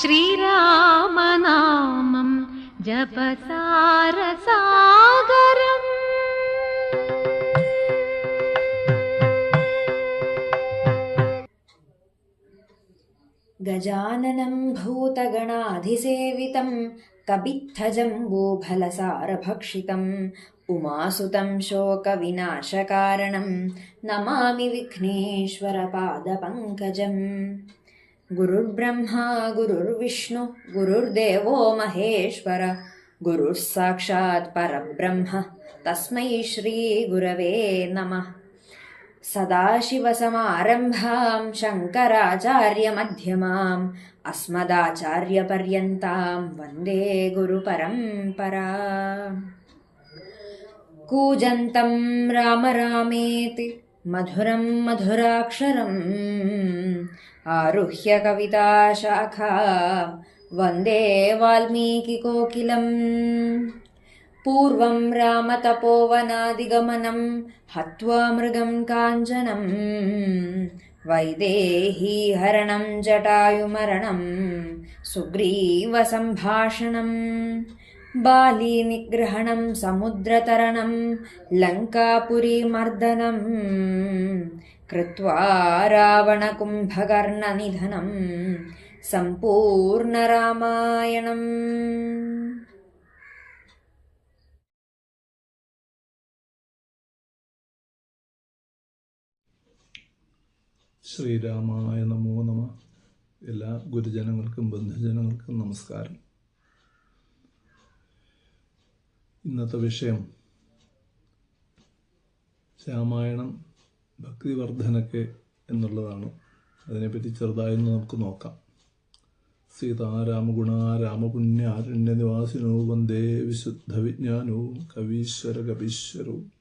श्रीरामनामं जपसारसागरम्। गजाननं भूतगणाधिसेवितं कबित्थजम्बूफलसारभक्षितम् उमासुतं शोकविनाशकारणं नमामि विघ्नेश्वरपादपङ्कजम्। गुरुर्ब्रह्मा गुरुर्विष्णु गुरुर्देवो महेश्वर गुरुः साक्षात् परब्रह्म तस्मै श्रीगुरवे नमः। सदाशिवसमारम्भां शङ्कराचार्यमध्यमाम् अस्मदाचार्यपर्यन्तां वन्दे गुरुपरम्परा। कूजन्तं राम रामेति मधुरं मधुराक्षरम्। आरुह्य कविताशाखा वन्दे वाल्मीकिकोकिलम् पूर्वं रामतपोवनादिगमनं हत्वा मृगं काञ्चनं। वैदेहीहरणं जटायुमरणं सुग्रीवसम्भाषणं ബാലീനിഗ്രഹണം സമുദ്രതരണം ലങ്കാപുരീമർദ്ദനം കൃത്വാ സമ്പൂർണരാമായണം. ശ്രീരാമായ നമോ നമ. എല്ലാ ഗുരുജനങ്ങൾക്കും ബന്ധുജനങ്ങൾക്കും നമസ്കാരം. ഇന്നത്തെ വിഷയം. രാമായണം ഭക്തിവർദ്ധനയ്ക്ക് എന്നുള്ളതാണ്. അതിനെപ്പറ്റി ചെറുതായൊന്ന് നമുക്ക് നോക്കാം. സീതാരാമഗുണ രാമപുണ്യാരണ്യനിവാസിനോ വന്ദേ വിശുദ്ധ വിജ്ഞാനോ കവീശ്വര കവീശ്വരവും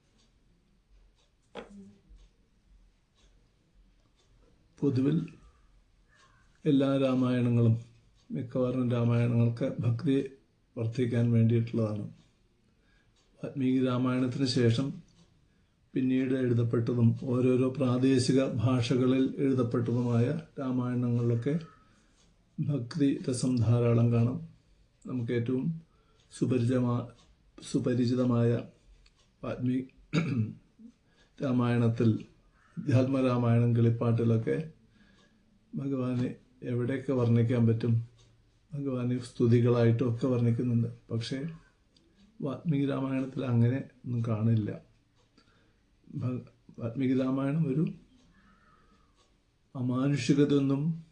പൊതുവിൽ എല്ലാ രാമായണങ്ങളും മിക്കവാറും രാമായണങ്ങൾക്ക് ഭക്തി വർദ്ധിക്കാൻ വേണ്ടിയിട്ടുള്ളതാണ്. വാൽമീകി രാമായണത്തിന് ശേഷം പിന്നീട് എഴുതപ്പെട്ടതും ഓരോരോ പ്രാദേശിക ഭാഷകളിൽ എഴുതപ്പെട്ടതുമായ രാമായണങ്ങളിലൊക്കെ ഭക്തി രസം ധാരാളം കാണാം. നമുക്ക് ഏറ്റവും സുപരിചമാ സുപരിചിതമായ വാൽമീ രാമായണത്തിൽ അധ്യാത്മരാമായണം കിളിപ്പാട്ടിലൊക്കെ ഭഗവാനെ എവിടെയൊക്കെ വർണിക്കാൻ പറ്റും ഭഗവാനെ സ്തുതികളായിട്ടും ഒക്കെ വർണിക്കുന്നുണ്ട്. പക്ഷേ വാൽമീകി രാമായണത്തിൽ അങ്ങനെ ഒന്നും കാണില്ല. വാത്മീകി രാമായണം ഒരു അമാനുഷികതൊന്നും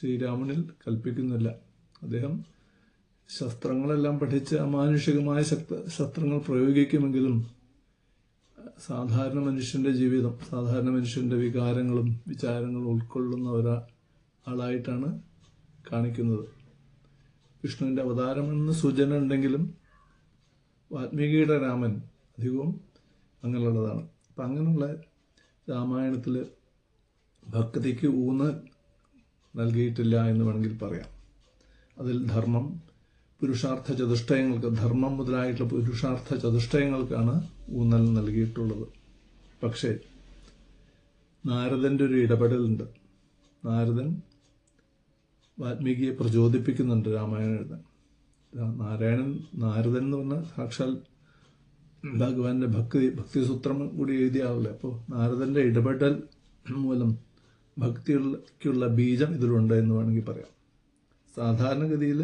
ശ്രീരാമനിൽ കൽപ്പിക്കുന്നില്ല. അദ്ദേഹം ശസ്ത്രങ്ങളെല്ലാം പഠിച്ച് അമാനുഷികമായ ശക്ത ശസ്ത്രങ്ങൾ പ്രയോഗിക്കുമെങ്കിലും സാധാരണ മനുഷ്യന്റെ ജീവിതം സാധാരണ മനുഷ്യന്റെ വികാരങ്ങളും വിചാരങ്ങളും ഉൾക്കൊള്ളുന്ന ഒരാ ആളായിട്ടാണ് കാണിക്കുന്നത്. വിഷ്ണുവിന്റെ അവതാരമെന്ന് സൂചന ഉണ്ടെങ്കിലും വാൽമീകിയുടെ രാമൻ അധികവും അങ്ങനെയുള്ളതാണ്. അപ്പം അങ്ങനെയുള്ള രാമായണത്തിൽ ഭക്തിക്ക് ഊന്ന് നൽകിയിട്ടില്ല എന്ന് വേണമെങ്കിൽ പറയാം. അതിൽ ധർമ്മം പുരുഷാർത്ഥ ചതുഷ്ടയങ്ങൾക്ക് ധർമ്മം മുതലായിട്ടുള്ള പുരുഷാർത്ഥ ചതുഷ്ടയങ്ങൾക്കാണ് ഊന്നൽ നൽകിയിട്ടുള്ളത്. പക്ഷേ നാരദന്റെ ഒരു ഇടപെടലുണ്ട്. നാരദൻ വാൽമീകിയെ പ്രചോദിപ്പിക്കുന്നുണ്ട് രാമായണം എഴുതാൻ. നാരായണൻ നാരദൻ എന്ന് പറഞ്ഞാൽ സാക്ഷാൽ ഭഗവാന്റെ ഭക്തി ഭക്തിസൂത്രം കൂടി എഴുതിയ ആളല്ലേ അപ്പോൾ നാരദന്റെ ഇടപെടൽ മൂലം ഭക്തിക്കുള്ള ബീജം ഇതിലുണ്ട് എന്ന് വേണമെങ്കിൽ പറയാം. സാധാരണഗതിയിൽ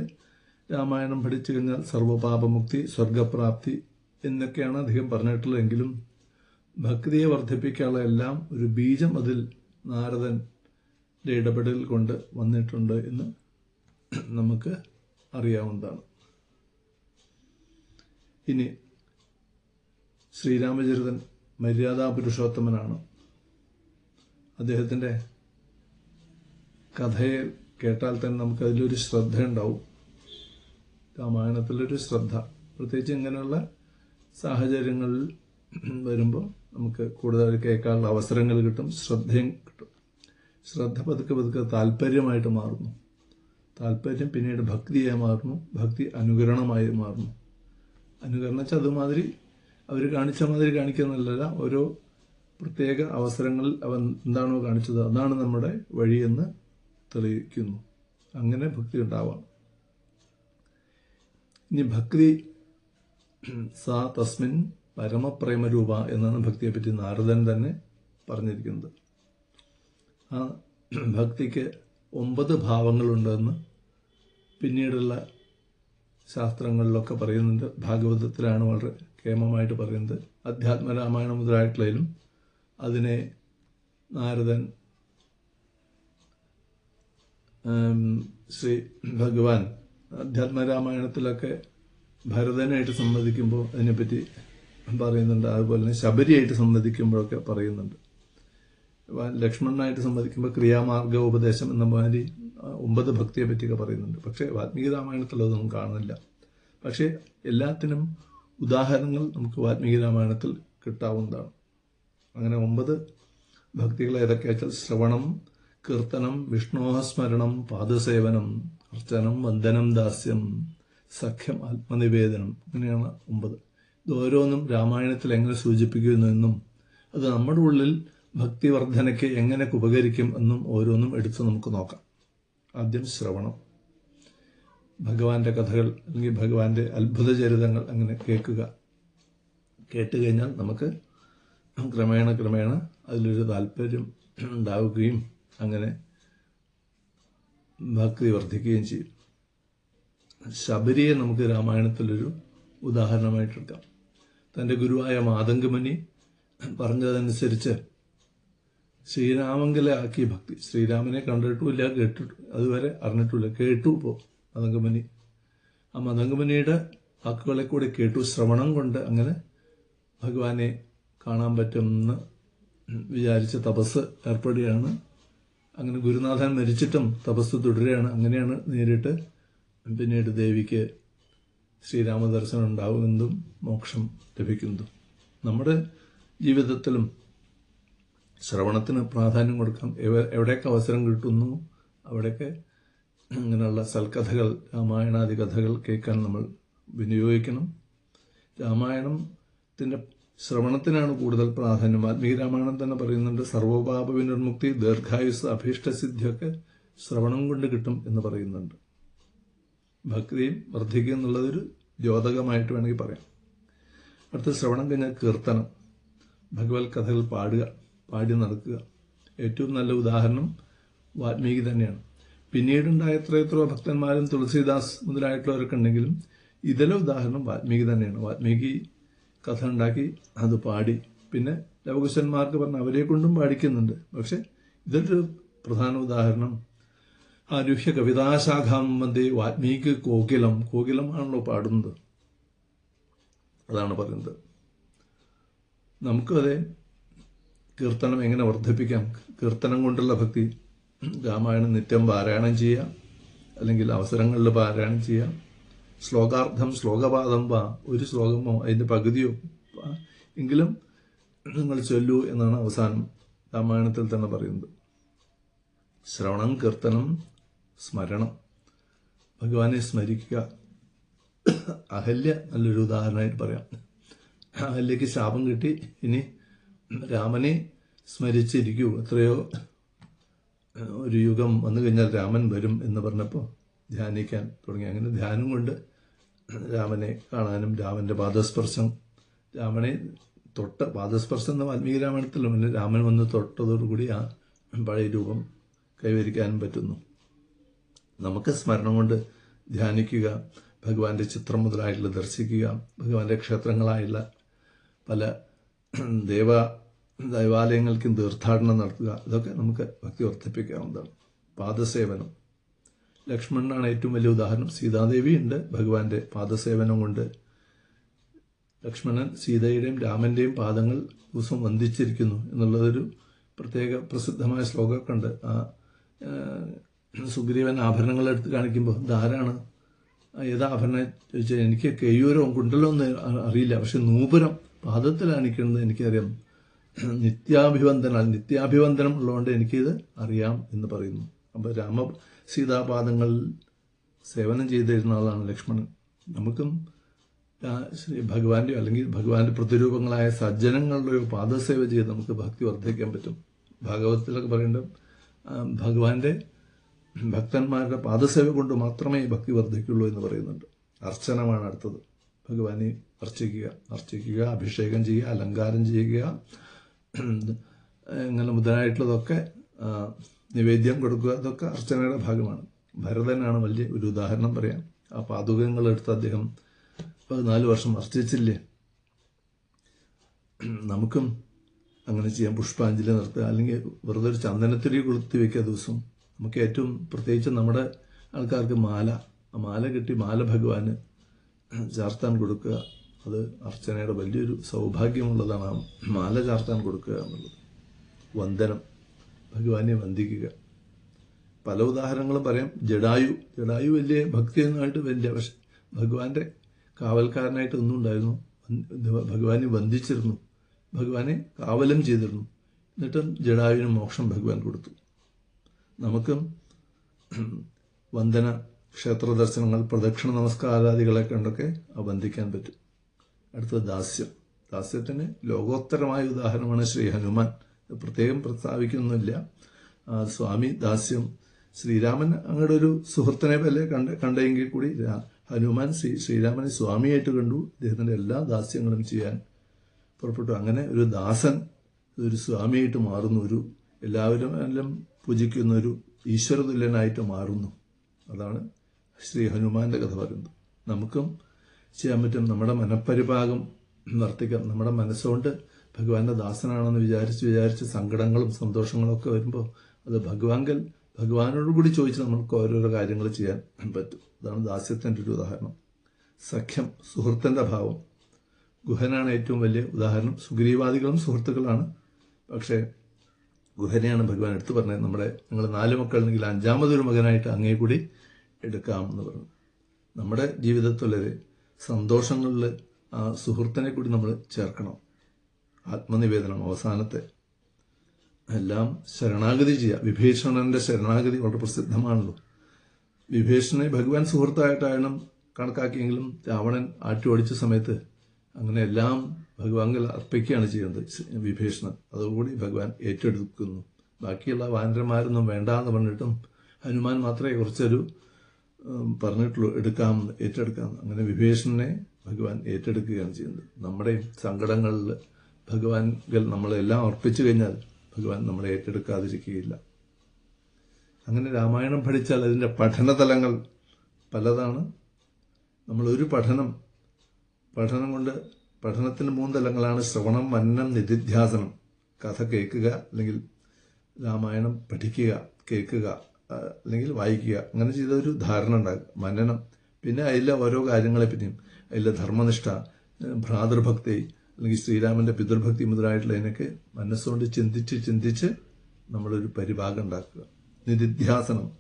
രാമായണം പഠിച്ചു കഴിഞ്ഞാൽ സർവപാപമുക്തി സ്വർഗപ്രാപ്തി എന്നൊക്കെയാണ് അധികം പറഞ്ഞിട്ടുള്ളതെങ്കിലും ഭക്തിയെ വർദ്ധിപ്പിക്കാനുള്ള എല്ലാം ഒരു ബീജം അതിൽ നാരദന്റെ ഇടപെടൽ കൊണ്ട് വന്നിട്ടുണ്ട് എന്ന് നമുക്ക് അറിയാവുന്നതാണ്. ഇനി ശ്രീരാമചരിതൻ മര്യാദാ പുരുഷോത്തമനാണ്. അദ്ദേഹത്തിന്റെ കഥയെ കേട്ടാൽ തന്നെ നമുക്ക് അതിലൊരു ശ്രദ്ധ ഉണ്ടാവും രാമായണത്തിലൊരു ശ്രദ്ധ. പ്രത്യേകിച്ച് ഇങ്ങനെയുള്ള സാഹചര്യങ്ങളിൽ വരുമ്പോൾ നമുക്ക് കൂടുതൽ കേൾക്കാനുള്ള അവസരങ്ങൾ കിട്ടും ശ്രദ്ധയും കിട്ടും. ശ്രദ്ധ പതുക്കെ പതുക്കെ താല്പര്യമായിട്ട് മാറുന്നു. താല്പര്യം പിന്നീട് ഭക്തിയായി മാറുന്നു ഭക്തി അനുകരണമായി മാറുന്നു. അനുകരണം വെച്ചാൽ അതുമാതിരി അവർ കാണിച്ച മാതിരി കാണിക്കുന്നതല്ല. ഓരോ പ്രത്യേക അവസരങ്ങളിൽ അവൻ എന്താണോ കാണിച്ചത് അതാണ് നമ്മുടെ വഴിയെന്ന് തെളിയിക്കുന്നു. അങ്ങനെ ഭക്തി ഉണ്ടാവാം. ഇനി ഭക്തി സാ തസ്മിൻ പരമപ്രേമരൂപ എന്നാണ് ഭക്തിയെപ്പറ്റി നാരദൻ തന്നെ പറഞ്ഞിരിക്കുന്നത്. ആ ഭക്തിക്ക് ഒമ്പത് ഭാവങ്ങളുണ്ടെന്ന് പിന്നീടുള്ള ശാസ്ത്രങ്ങളിലൊക്കെ പറയുന്നുണ്ട്. ഭാഗവതത്തിലാണ് വളരെ കേമമായിട്ട് പറയുന്നത്. അധ്യാത്മരാമായണം മുതലായിട്ടുള്ളതിലും അതിനെ നാരദൻ ശ്രീ ഭഗവാൻ അധ്യാത്മരാമായണത്തിലൊക്കെ ഭരതനായിട്ട് സംവദിക്കുമ്പോൾ അതിനെപ്പറ്റി പറയുന്നുണ്ട്. അതുപോലെ തന്നെ ശബരിയായിട്ട് സംവദിക്കുമ്പോഴൊക്കെ പറയുന്നുണ്ട്. ലക്ഷ്മണനായിട്ട് സംവദിക്കുമ്പോൾ ക്രിയാമാർഗ ഉപദേശം എന്ന മാതിരി ഒമ്പത് ഭക്തിയെ പറ്റിയൊക്കെ പറയുന്നുണ്ട്. പക്ഷേ വാത്മീകി രാമായണത്തിൽ അതൊന്നും കാണുന്നില്ല. പക്ഷേ എല്ലാത്തിനും ഉദാഹരണങ്ങൾ നമുക്ക് വാത്മീകി രാമായണത്തിൽ കിട്ടാവുന്നതാണ്. അങ്ങനെ ഒമ്പത് ഭക്തികൾ ഏതൊക്കെയാ വെച്ചാൽ ശ്രവണം കീർത്തനം വിഷ്ണോഹസ്മരണം പാദസേവനം അർച്ചനം വന്ദനം ദാസ്യം സഖ്യം ആത്മനിവേദനം അങ്ങനെയാണ് ഒമ്പത്. ഇത് ഓരോന്നും രാമായണത്തിൽ എങ്ങനെ സൂചിപ്പിക്കുന്നു എന്നും അത് നമ്മുടെ ഉള്ളിൽ ഭക്തിവർദ്ധനയ്ക്ക് എങ്ങനെ ഉപകരിക്കും എന്നും ഓരോന്നും എടുത്ത് നമുക്ക് നോക്കാം. ആദ്യം ശ്രവണം. ഭഗവാന്റെ കഥകൾ അല്ലെങ്കിൽ ഭഗവാന്റെ അത്ഭുത ചരിതങ്ങൾ അങ്ങനെ കേൾക്കുക. കേട്ട് കഴിഞ്ഞാൽ നമുക്ക് ക്രമേണ ക്രമേണ അതിലൊരു താല്പര്യം ഉണ്ടാവുകയും അങ്ങനെ ഭക്തി വർദ്ധിക്കുകയും ചെയ്യും. ശബരിയെ നമുക്ക് രാമായണത്തിലൊരു ഉദാഹരണമായിട്ടെടുക്കാം. തന്റെ ഗുരുവായ മാതങ്കമണി പറഞ്ഞതനുസരിച്ച് ശ്രീരാമങ്കലെ ആക്കിയ ഭക്തി. ശ്രീരാമനെ കണ്ടിട്ടുമില്ല കേട്ടിട്ടു അതുവരെ അറിഞ്ഞിട്ടില്ല കേട്ടു ഇപ്പോൾ മതംഗമനി ആ മതംഗമനിയുടെ വാക്കുകളെ കൂടി കേട്ടു. ശ്രവണം കൊണ്ട് അങ്ങനെ ഭഗവാനെ കാണാൻ പറ്റുമെന്ന് വിചാരിച്ച തപസ് ഏർപ്പെടുകയാണ്. അങ്ങനെ ഗുരുനാഥൻ മരിച്ചിട്ടും തപസ് തുടരുകയാണ്. അങ്ങനെയാണ് നേരിട്ട് പിന്നീട് ദേവിക്ക് ശ്രീരാമദർശനം ഉണ്ടാവുമെന്നും മോക്ഷം ലഭിക്കുന്നതും. നമ്മുടെ ജീവിതത്തിലും ശ്രവണത്തിന് പ്രാധാന്യം കൊടുക്കാം. എവിടെയൊക്കെ അവസരം കിട്ടുന്നു അവിടെയൊക്കെ ഇങ്ങനെയുള്ള സൽക്കഥകൾ രാമായണാദി കഥകൾ കേൾക്കാൻ നമ്മൾ വിനിയോഗിക്കണം. രാമായണത്തിന്റെ ശ്രവണത്തിനാണ് കൂടുതൽ പ്രാധാന്യം. ആത്മീയ രാമായണം തന്നെ പറയുന്നുണ്ട് സർവപാപ വിനിർമുക്തി ദീർഘായുസ് അഭീഷ്ടസിദ്ധിയൊക്കെ ശ്രവണം കൊണ്ട് കിട്ടും എന്ന് പറയുന്നുണ്ട്. ഭക്തിയും വർദ്ധിക്കുക എന്നുള്ളതൊരു ദ്യോതകമായിട്ട് വേണമെങ്കിൽ പറയാം. അടുത്ത ശ്രവണം കഴിഞ്ഞാൽ കീർത്തനം ഭഗവത് കഥകൾ പാടുക. പാടി നടക്കുക. ഏറ്റവും നല്ല ഉദാഹരണം വാൽമീകി തന്നെയാണ്. പിന്നീടുണ്ടായ എത്ര എത്രയോ ഭക്തന്മാരും തുളസീദാസ് മുതലായിട്ടുള്ളവരൊക്കെ ഉണ്ടെങ്കിലും ഇതിലെ ഉദാഹരണം വാൽമീകി തന്നെയാണ്. വാൽമീകി കഥ ഉണ്ടാക്കി അത് പാടി. പിന്നെ ലവകുശന്മാർക്ക് പറഞ്ഞ അവരെ കൊണ്ടും പാടിക്കുന്നുണ്ട്. പക്ഷെ ഇതൊരു പ്രധാന ഉദാഹരണം. ആരുഹ്യ കവിതാശാഖാം വന്ദേ വാൽമീകി കോകിലം. കോകിലമാണല്ലോ പാടുന്നത്. അതാണ് പറയുന്നത്. നമുക്കും അതെ കീർത്തനം എങ്ങനെ വർദ്ധിപ്പിക്കാം? കീർത്തനം കൊണ്ടുള്ള ഭക്തി രാമായണം നിത്യം പാരായണം ചെയ്യാം. അല്ലെങ്കിൽ അവസരങ്ങളിൽ പാരായണം ചെയ്യാം. ശ്ലോകാർത്ഥം ശ്ലോകപാദം വാ ഒരു ശ്ലോകമോ അതിന്റെ പകുതിയോ എങ്കിലും നിങ്ങൾ ചൊല്ലൂ എന്നാണ് അവസാനം രാമായണത്തിൽ തന്നെ പറയുന്നത്. ശ്രവണം കീർത്തനം സ്മരണം. ഭഗവാനെ സ്മരിക്കുക. അഹല്യ നല്ലൊരു ഉദാഹരണമായിട്ട് പറയാം. അഹല്യക്ക് ശാപം കിട്ടി ഇനി രാമനെ സ്മരിച്ചിരിക്കൂ. എത്രയോ ഒരു യുഗം വന്നു കഴിഞ്ഞാൽ രാമൻ വരും എന്ന് പറഞ്ഞപ്പോൾ ധ്യാനിക്കാൻ തുടങ്ങി. അങ്ങനെ ധ്യാനം കൊണ്ട് രാമനെ കാണാനും രാമന്റെ പാദസ്പർശം രാമനെ തൊട്ട പാദസ്പർശം എന്ന വാൽമീകി രാമായണത്തിലും പിന്നെ രാമൻ വന്ന് തൊട്ടതോടുകൂടി ആ പഴയ രൂപം കൈവരിക്കാനും പറ്റുന്നു. നമുക്ക് സ്മരണം കൊണ്ട് ധ്യാനിക്കുക ഭഗവാന്റെ ചിത്രം മുതലായിട്ടുള്ള ദർശിക്കുക ഭഗവാന്റെ ക്ഷേത്രങ്ങളായുള്ള പല ദേവ ദൈവാലയങ്ങൾക്കും തീർത്ഥാടനം നടത്തുക ഇതൊക്കെ നമുക്ക് ഭക്തി വർദ്ധിപ്പിക്കാവുന്നതാണ്. പാദസേവനം. ലക്ഷ്മണനാണ് ഏറ്റവും വലിയ ഉദാഹരണം. സീതാദേവി ഉണ്ട് ഭഗവാന്റെ പാദസേവനം കൊണ്ട് ലക്ഷ്മണൻ സീതയുടെയും രാമന്റെയും പാദങ്ങൾ ദിവസം വന്ദിച്ചിരിക്കുന്നു എന്നുള്ളതൊരു പ്രത്യേക പ്രസിദ്ധമായ ശ്ലോകമൊക്കെ ഉണ്ട് ആ സുഗ്രീവൻ ആഭരണങ്ങൾ എടുത്ത് കാണിക്കുമ്പോൾ ഇതാരാണ്? ഏതാ ആഭരണം ചോദിച്ചാൽ എനിക്ക് കെയ്യൂരവും കുണ്ടലോ ഒന്നും അറിയില്ല. പക്ഷെ നൂപുരം പാദത്തിൽ അണിക്കുന്നത് എനിക്കറിയാം. നിത്യാഭിവന്ദന നിത്യാഭിവന്ദനം ഉള്ളതുകൊണ്ട് എനിക്കിത് അറിയാം എന്ന് പറയുന്നു. അപ്പോൾ രാമ സീതാപാദങ്ങൾ സേവനം ചെയ്തിരുന്ന ആളാണ് ലക്ഷ്മണൻ. നമുക്കും ശ്രീ ഭഗവാന്റെ അല്ലെങ്കിൽ ഭഗവാന്റെ പ്രതിരൂപങ്ങളായ സജ്ജനങ്ങളുടെയോ പാദസേവ ചെയ്ത് നമുക്ക് ഭക്തി വർദ്ധിക്കാൻ പറ്റും. ഭാഗവതത്തിലൊക്കെ പറയേണ്ട ഭഗവാന്റെ ഭക്തന്മാരുടെ പാദസേവ കൊണ്ട് മാത്രമേ ഭക്തി വർദ്ധിക്കുള്ളൂ എന്ന് പറയുന്നുണ്ട്. അർച്ചനമാണ് അടുത്തത്. ഭഗവാനെ അർച്ചിക്കുക അർച്ചിക്കുക അഭിഷേകം ചെയ്യുക അലങ്കാരം ചെയ്യുക. ഇങ്ങനെ മുതലായിട്ടുള്ളതൊക്കെ നിവേദ്യം കൊടുക്കുക അതൊക്കെ അർച്ചനയുടെ ഭാഗമാണ്. ഭരതനാണ് വലിയ ഒരു ഉദാഹരണം പറയാം. ആ പാതുകങ്ങൾ എടുത്ത് അദ്ദേഹം പതിനാല് വർഷം അർച്ചിച്ചില്ലേ? നമുക്കും അങ്ങനെ ചെയ്യാം. പുഷ്പാഞ്ജലി നടത്തുക. അല്ലെങ്കിൽ വെറുതെ ഒരു ചന്ദനത്തിരി കൊളുത്തി വെക്കുക ദിവസം. നമുക്ക് ഏറ്റവും പ്രത്യേകിച്ച് നമ്മുടെ ആൾക്കാർക്ക് മാല. ആ മാല കിട്ടി മാല ഭഗവാന്. ചാർത്താൻ കൊടുക്കുക. അത് അർച്ചനയുടെ വലിയൊരു സൗഭാഗ്യമുള്ളതാണ്. ആ മാല ചാർത്താൻ കൊടുക്കുക എന്നുള്ളത്. വന്ദനം. ഭഗവാനെ വന്ദിക്കുക. പല ഉദാഹരണങ്ങളും പറയാം. ജഡായു. ജഡായു വലിയ ഭക്തിയൊന്നുമായിട്ട് വലിയ പക്ഷെ ഭഗവാന്റെ കാവൽക്കാരനായിട്ട് ഒന്നും ഉണ്ടായിരുന്നു. ഭഗവാനെ വന്ദിച്ചിരുന്നു. ഭഗവാനെ കാവലം ചെയ്തിരുന്നു. എന്നിട്ടും ജഡായുവിന് മോക്ഷം ഭഗവാൻ കൊടുത്തു. നമുക്കും വന്ദന ക്ഷേത്ര ദർശനങ്ങൾ പ്രദക്ഷിണ നമസ്കാരാദികളെ കണ്ടൊക്കെ അബന്ധിക്കാൻ പറ്റും. അടുത്തത് ദാസ്യം. ദാസ്യത്തിന് ലോകോത്തരമായ ഉദാഹരണമാണ് ശ്രീ ഹനുമാൻ. പ്രത്യേകം പ്രസ്താവിക്കുന്നില്ല സ്വാമി ദാസ്യം ശ്രീരാമൻ അങ്ങയുടെ ഒരു സുഹൃത്തിനെ പോലെ കണ്ട കണ്ടെങ്കിൽ കൂടി ഹനുമാൻ ശ്രീ ശ്രീരാമനെ സ്വാമിയായിട്ട് കണ്ടു. അദ്ദേഹത്തിന്റെ എല്ലാ ദാസ്യങ്ങളും ചെയ്യാൻ പുറപ്പെട്ടു. അങ്ങനെ ഒരു ദാസൻ ഒരു സ്വാമിയായിട്ട് മാറുന്നു ഒരു എല്ലാവരും എല്ലാം പൂജിക്കുന്ന ഒരു ഈശ്വരതുല്യനായിട്ട് മാറുന്നു. അതാണ് ശ്രീ ഹനുമാന്റെ കഥ പറയുന്നത് നമുക്കും ചെയ്യാൻ പറ്റും. നമ്മുടെ മനപരിഭാഗം വർത്തിക്കാം നമ്മുടെ മനസ്സുകൊണ്ട് ഭഗവാന്റെ ദാസനാണെന്ന് വിചാരിച്ച് വിചാരിച്ച് സങ്കടങ്ങളും സന്തോഷങ്ങളും ഒക്കെ വരുമ്പോൾ അത് ഭഗവാങ്കൽ ഭഗവാനോട് കൂടി ചോദിച്ച് നമുക്ക് ഓരോരോ കാര്യങ്ങൾ ചെയ്യാൻ പറ്റും. അതാണ് ദാസ്യത്തിന്റെ ഒരു ഉദാഹരണം. സഖ്യം സുഹൃത്തിന്റെ ഭാവം. ഗുഹനാണ് ഏറ്റവും വലിയ ഉദാഹരണം. സുഗ്രീവാദികളും സുഹൃത്തുക്കളാണ്. പക്ഷേ ഗുഹനെയാണ് ഭഗവാൻ എടുത്തു പറഞ്ഞത്. നമ്മുടെ നിങ്ങൾ നാല് മക്കളുണ്ടെങ്കിൽ അഞ്ചാമതൊരു മകനായിട്ട് അങ്ങേ കൂടി എടുക്കാം എന്ന് പറഞ്ഞു നമ്മുടെ ജീവിതത്തിലെ സന്തോഷങ്ങളിൽ ആ സുഹൃത്തിനെ കൂടി നമ്മൾ ചേർക്കണം. ആത്മനിവേദനം അവസാനത്തെ. എല്ലാം ശരണാഗതി ചെയ്യുക. വിഭീഷണന്റെ ശരണാഗതി വളരെ പ്രസിദ്ധമാണല്ലോ. വിഭീഷണനെ ഭഗവാൻ സുഹൃത്തായിട്ടാണ് കണക്കാക്കിയെങ്കിലും രാവണൻ ആറ്റുപടിച്ച സമയത്ത് അങ്ങനെ എല്ലാം ഭഗവാൻകൾ അർപ്പിക്കുകയാണ് ചെയ്യുന്നത് വിഭീഷണൻ. അതോടുകൂടി ഭഗവാൻ ഏറ്റെടുക്കുന്നു. ബാക്കിയുള്ള വാനരന്മാരൊന്നും വേണ്ട എന്ന് പറഞ്ഞിട്ടും ഹനുമാൻ മാത്രമേ കുറച്ചൊരു പറഞ്ഞിട്ടുള്ളൂ എടുക്കാം ഏറ്റെടുക്കാം. അങ്ങനെ വിഭീഷണനെ ഭഗവാൻ ഏറ്റെടുക്കുകയാണ് ചെയ്യുന്നത്. നമ്മുടെ സങ്കടങ്ങളിൽ ഭഗവാൻകൾ നമ്മളെല്ലാം അർപ്പിച്ചു കഴിഞ്ഞാൽ ഭഗവാൻ നമ്മളെ ഏറ്റെടുക്കാതിരിക്കുകയില്ല. അങ്ങനെ രാമായണം പഠിച്ചാൽ അതിന്റെ പഠനതലങ്ങൾ പലതാണ്. നമ്മളൊരു പഠനം പഠനം കൊണ്ട് പഠനത്തിന് മൂന്ന് തലങ്ങളാണ് ശ്രവണം വന്നം നിധിധ്യാസനം. കഥ കേൾക്കുക അല്ലെങ്കിൽ രാമായണം പഠിക്കുക കേൾക്കുക. അല്ലെങ്കിൽ വായിക്കുക. അങ്ങനെ ചെയ്ത ഒരു ധാരണ ഉണ്ടാകും. മനനം. പിന്നെ അതിലെ ഓരോ കാര്യങ്ങളെ പറ്റിയും അതിലെ ധർമ്മനിഷ്ഠ ഭ്രാതൃഭക്തി അല്ലെങ്കിൽ ശ്രീരാമന്റെ പിതൃഭക്തി മുതലായിട്ടുള്ളതിനൊക്കെ മനസ്സുകൊണ്ട് ചിന്തിച്ച് ചിന്തിച്ച് നമ്മളൊരു പരിഭാഗം ഉണ്ടാക്കുക. നിധിധ്യാസനം.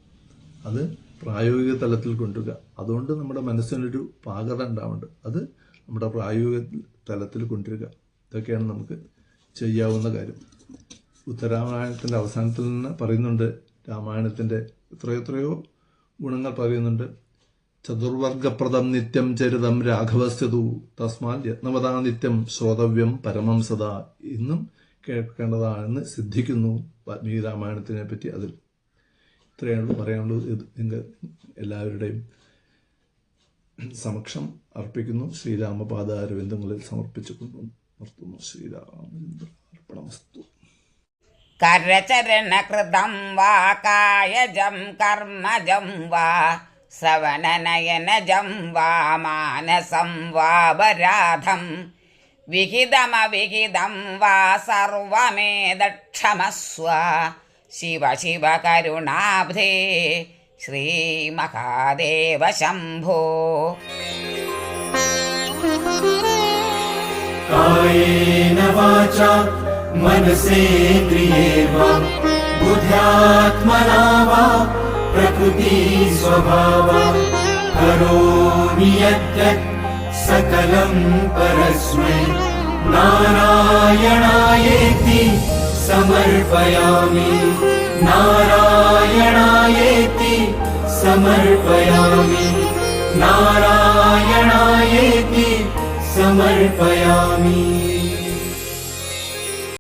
അത് പ്രായോഗിക തലത്തിൽ കൊണ്ടുവരിക. അതുകൊണ്ട് നമ്മുടെ മനസ്സിനൊരു പാകത ഉണ്ടാവുന്നുണ്ട്. അത് നമ്മുടെ പ്രായോഗിക തലത്തിൽ കൊണ്ടുവരിക. ഇതൊക്കെയാണ് നമുക്ക് ചെയ്യാവുന്ന കാര്യം. ഉത്തരാമായണത്തിന്റെ അവസാനത്തിൽ നിന്ന് പറയുന്നുണ്ട് രാമായണത്തിന്റെ എത്രയോ എത്രയോ ഗുണങ്ങൾ പറയുന്നുണ്ട്. ചതുർവർഗപ്രദം നിത്യം ചരിതം രാഘവസ്യതു. തസ്മാൽ യത്നവതാ നിത്യം ശ്രോതവ്യം പരമം സദാ ഇന്നും കേൾക്കേണ്ടതാണെന്ന് സിദ്ധിക്കുന്നു വാൽമീകി രാമായണത്തിനെ പറ്റി. അതിൽ ഇത്രയാണ് പറയാനുള്ളത് ഇത് നിങ്ങൾ എല്ലാവരുടെയും സമക്ഷം അർപ്പിക്കുന്നു. ശ്രീരാമപാദാരവിന്ദങ്ങളിൽ സമർപ്പിച്ചുകൊണ്ട് നിർത്തുന്നു. ശ്രീരാമചന്ദ്ര അർപ്പണമസ്തു करचरणकृतं वा कायजं कर्मजं वा श्रवणनयनजं वा मानसं वा वराधं विहितमविहितं वा सर्वमेदक्षमस्व शिव शिव करुणाब्धे श्रीमहादेव शम्भो कायेन वाचा मनसेन्द्रियेर्वा बुद्ध्यात्मना वा प्रकृतिस्वभावा। करोमि यद्यत् सकलं परस्मै। नारायणायेति समर्पयामि। नारायणायेति समर्पयामि। नारायणायेति समर्पयामि